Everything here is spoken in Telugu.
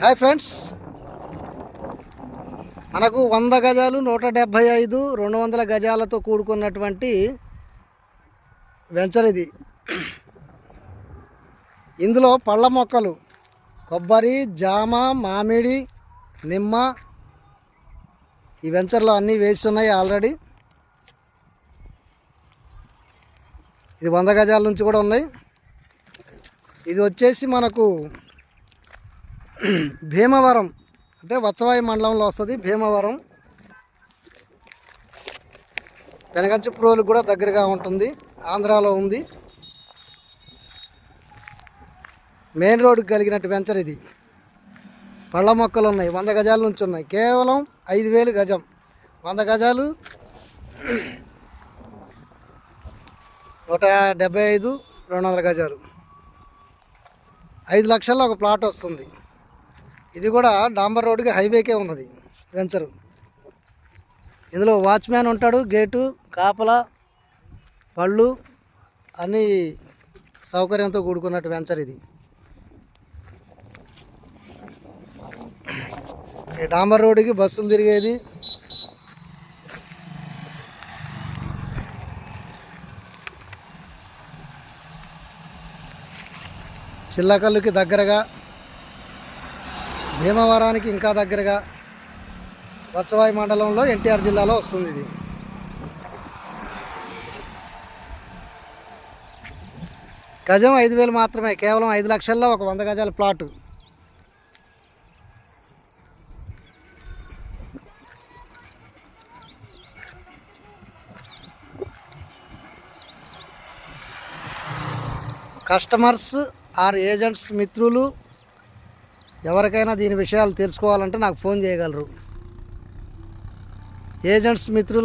Hi friends. మనకు వంద గజాలు నూట డెబ్భై ఐదు రెండు వందల గజాలతో కూడుకున్నటువంటి వెంచర్ ఇది. ఇందులో పళ్ళ మొక్కలు కొబ్బరి జామ మామిడి నిమ్మ ఈ వెంచర్లో అన్నీ వేసి ఉన్నాయి ఆల్రెడీ. ఇది వంద గజాల నుంచి కూడా ఉన్నాయి. ఇది వచ్చేసి మనకు భీమవరం అంటే వత్సవాయి మండలంలో వస్తుంది భీమవరం. వెనకంచిప్రోలు కూడా దగ్గరగా ఉంటుంది ఆంధ్రాలో ఉంది. మెయిన్ రోడ్డుకి కలిగినట్టు వెంచర్ ఇది. పళ్ళ మొక్కలు ఉన్నాయి వంద గజాల నుంచి ఉన్నాయి. కేవలం ఐదు వేలు గజం. వంద గజాలు నూట డెబ్బై ఐదు రెండు వందల గజాలు. ఐదు లక్షల్లో ఒక ప్లాట్ వస్తుంది. ఇది కూడా డాంబర్ రోడ్డుకి హైవేకే ఉన్నది వెంచరు. ఇందులో వాచ్మ్యాన్ ఉంటాడు గేటు కాపల పళ్ళు అన్నీ సౌకర్యంతో కూడుకున్నట్టు వెంచర్ ఇది. ఈ డాంబర్ రోడ్డుకి బస్సులు తిరిగేది. చిల్లకల్లుకి దగ్గరగా భీమవరానికి ఇంకా దగ్గరగా వత్సవాయి మండలంలో ఎన్టీఆర్ జిల్లాలో వస్తుంది ఇది. గజం ఐదు వేలు మాత్రమే కేవలం ఐదు లక్షల్లో ఒక వంద గజాల ప్లాటు. కస్టమర్స్ ఆర్ ఏజెంట్స్ మిత్రులు ఎవరికైనా దీని విషయాలు తెలుసుకోవాలంటే నాకు ఫోన్ చేయగలరు. ఏజెంట్స్ మిత్రులు